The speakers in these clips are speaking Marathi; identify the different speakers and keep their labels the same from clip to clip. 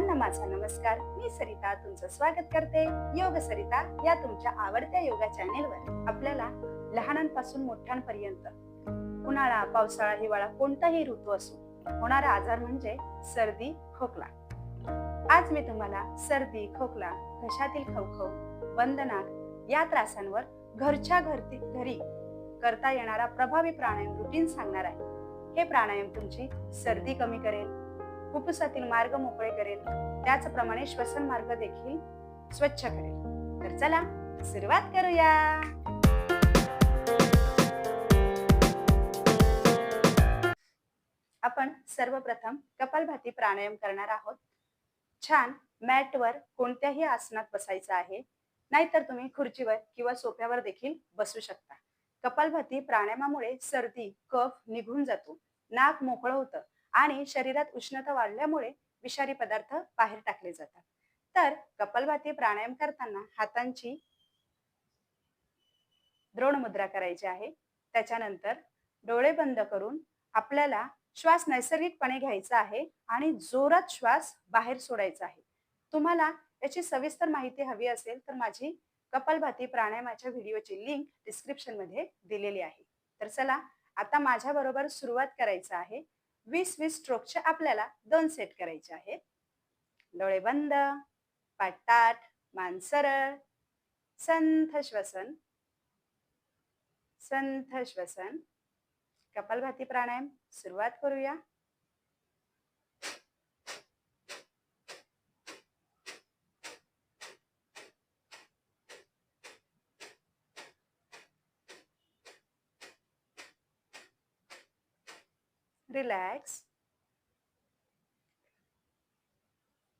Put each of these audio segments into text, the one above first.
Speaker 1: सर्वांना माझा नमस्कार. मी सरिता तुमचं स्वागत करते. योग सरिता या तुमच्या आवडत्या योगा चॅनेलवर. आपल्याला लहानांपासून मोठ्यांपर्यंत उन्हाळा पावसाळा हिवाळा कोणताही ऋतू असो होणारा आजार म्हणजे सर्दी खोकला. आज मी तुम्हाला सर्दी खोकला घशातील खवखव वंदनाक या त्रासांवर घरच्या घरती घरी करता येणारा प्रभावी प्राणायाम रुटीन सांगणार आहे. हे प्राणायाम तुमची सर्दी कमी करेल फुफ्फुसातील मार्ग मोकळे करेल. त्याचप्रमाणे श्वसन मार्ग देखील स्वच्छ करेल. तर चला सुरुवात करूया. आपण सर्वप्रथम कपालभाती प्राणायाम करणार आहोत. छान मॅटवर कोणत्याही आसनात बसायचं आहे. नाहीतर तुम्ही खुर्चीवर किंवा सोफ्यावर देखील बसू शकता. कपालभाती प्राणायामामुळे सर्दी कफ निघून जातो. नाक मोकळं होतं. आणि शरीरात उष्णता वाढल्यामुळे विषारी पदार्थ बाहेर टाकले जातात. तर कपालभाती प्राणायाम करताना हातांची द्रोण मुद्रा करायची आहे. त्याच्यानंतर डोळे बंद करून आपल्याला श्वास नैसर्गिकपणे घ्यायचा आहे आणि जोरात श्वास बाहेर सोडायचा आहे. तुम्हाला याची सविस्तर माहिती हवी असेल तर माझी कपालभाती प्राणायामाच्या व्हिडिओची लिंक डिस्क्रिप्शनमध्ये दिलेली आहे. तर चला आता माझ्या बरोबर सुरुवात करायचं आहे. वीस वीस स्ट्रोकचे आपल्याला दोन सेट करायचे आहेत. डोळे बंद पाठ मान सरळ संथ श्वसन संथ श्वसन कपालभाती प्राणायाम सुरुवात करूया. रिलॅक्स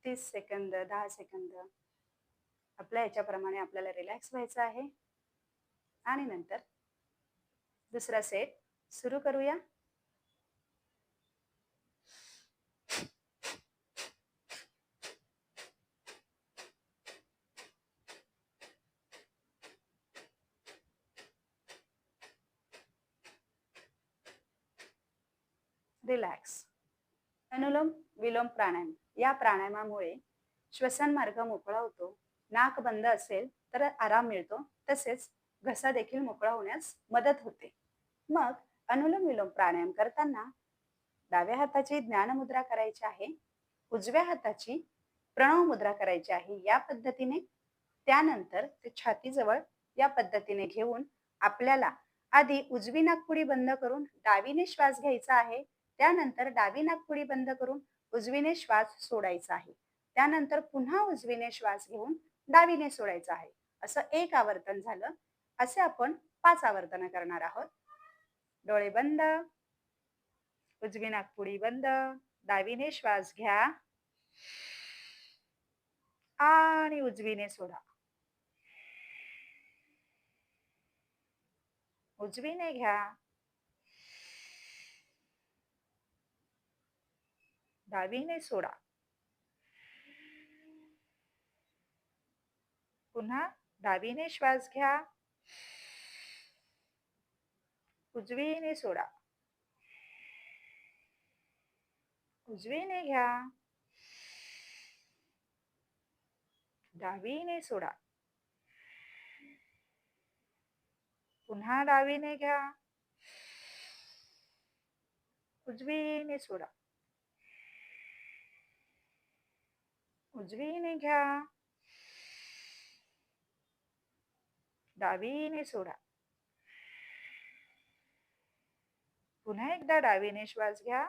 Speaker 1: तीस सेकंद दहा सेकंद. आपल्या याच्याप्रमाणे आपल्याला रिलॅक्स व्हायचं आहे. आणि नंतर दुसरा सेट सुरू करूया. रिलॅक्स अनुलोम विलोम प्राणायाम. या प्राणायामामुळे श्वसन मार्ग मोकळा होतो. नाक बंद असेल तर आराम मिळतो. तसेच घसा देखील मोकळा होण्यास मदत होते. मग अनुलोम विलोम प्राणायाम करताना डाव्या हाताची ज्ञान मुद्रा करायची आहे. उजव्या हाताची प्रणव मुद्रा करायची आहे या पद्धतीने. त्यानंतर ते छातीजवळ या पद्धतीने घेऊन आपल्याला आधी उजवी नाकपुडी बंद करून डावीने श्वास घ्यायचा आहे. त्यानंतर डावी नाकपुडी बंद करून उजवीने श्वास सोडायचा आहे. त्यानंतर पुन्हा उजवीने श्वास घेऊन डावीने सोडायचा आहे. असं एक आवर्तन झालं. असे आपण पाच आवर्तन करणार आहोत. डोळे बंद. उजवी नाकपुडी बंद. डावीने श्वास घ्या. आणि उजवीने सोडा. उजवीने घ्या. डावीने सोडा. पुन्हा डावीने श्वास घ्या. उजवीने सोडा. उजवीने घ्या. डावीने सोडा. पुन्हा डावीने घ्या. उजवीने सोडा. उजवीने घ्या. डावीने सोडा. पुन्हा एकदा डावीने श्वास घ्या.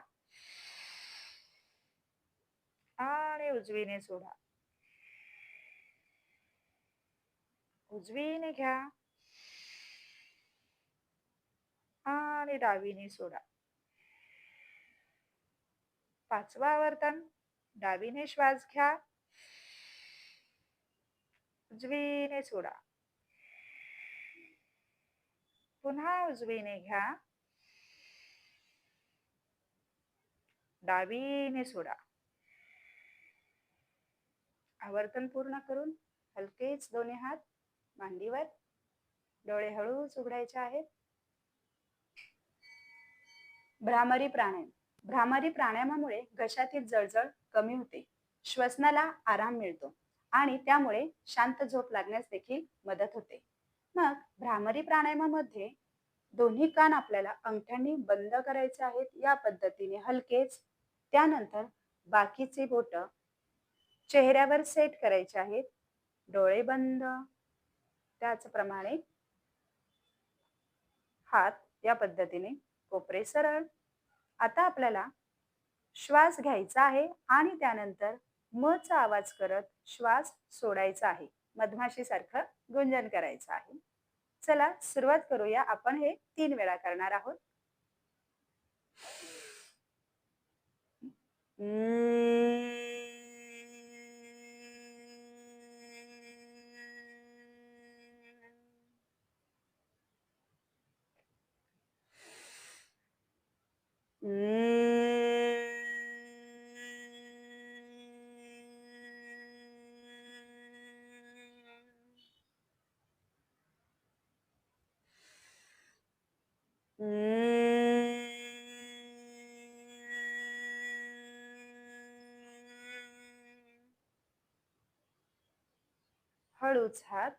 Speaker 1: आणि उजवीने सोडा. उजवीने घ्या. आणि डावीने सोडा. पाचवा आवर्तन डावीने श्वास घ्या. उजवीने सोडा पुन्हा उजवीने घ्या. डावीने सोडा आवर्तन पूर्ण करून हलकेच दोन्ही हात मांडीवर. डोळे हळूच उघडायचे आहेत. भ्रामरी प्राणायाम. भ्रामरी प्राणायामामुळे घशातील जळजळ कमी होते. श्वसनाला आराम मिळतो. आणि त्यामुळे शांत झोप लागण्यास देखील मदत होते. मग भ्रामरी प्राणायामामध्ये दोन्ही कान आपल्याला अंगठ्यांनी बंद करायचे आहेत या पद्धतीने हलकेच. त्यानंतर बाकीचे बोट चेहऱ्यावर सेट करायचे आहेत. डोळे बंद. त्याचप्रमाणे हात या पद्धतीने कोपरे सरळ. आता आपल्याला श्वास घ्यायचा आहे आणि त्यानंतर मचा आवाज करत श्वास सोडायचा आहे. मधमाशी सारखं गुंजन करायचं आहे. चला सुरुवात करूया. आपण हे तीन वेळा करणार आहोत. हळूच हात.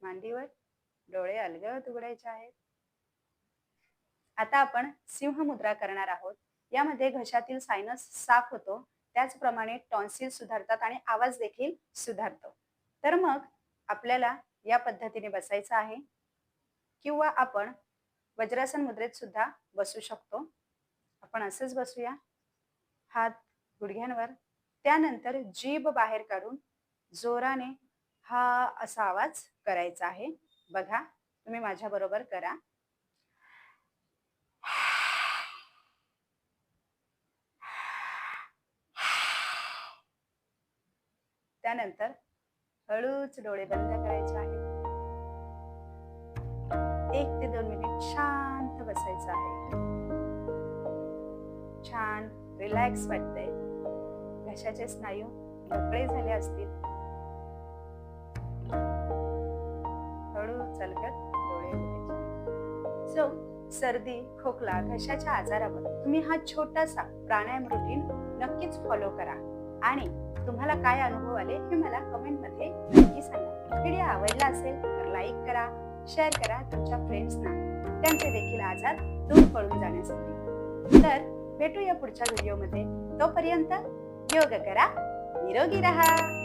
Speaker 1: मांडीवर डोळे अलगद उघडायचे आहेत. आता आपण सिंह मुद्रा करणार आहोत. यामध्ये घशातील सायनस साफ होतो. त्याचप्रमाणे टॉन्सिल सुधारतात आणि आवाज देखील सुधारतो. तर मग आपल्याला या पद्धतीने बसायचं आहे. किंवा आपण वज्रासन मुद्रेत सुद्धा बसू शकतो. आपण असंच बसूया. हात गुडघ्यांवर. त्यानंतर जीभ बाहेर काढून जोराने हा असा आवाज करायचा आहे. बघा तुम्ही माझ्या बरोबर करा. त्यानंतर हळूच डोळे बंद करायचे आहेत. एक ते दोन मिनिट छान करायचं आहे. छान रिलॅक्स वाटतंय. घशाचे स्नायू मोकळे झाले असतील. हळू चलगत डोळे सो सर्दी खोकला घशाच्या आजारावर तुम्ही हा छोटासा प्राणायाम रुटीन नक्कीच फॉलो करा. आणि तुम्हाला काय अनुभव आले हे मला कमेंटमध्ये नक्की सांगा. व्हिडिओ आवडला असेल तर लाईक करा शेअर करा तुमच्या फ्रेंड्सना त्यांचे देखील आजार दूर पळून जाण्यासाठी. तर भेटूया पुढच्या व्हिडिओमध्ये तोपर्यंत योग करा निरोगी राहा.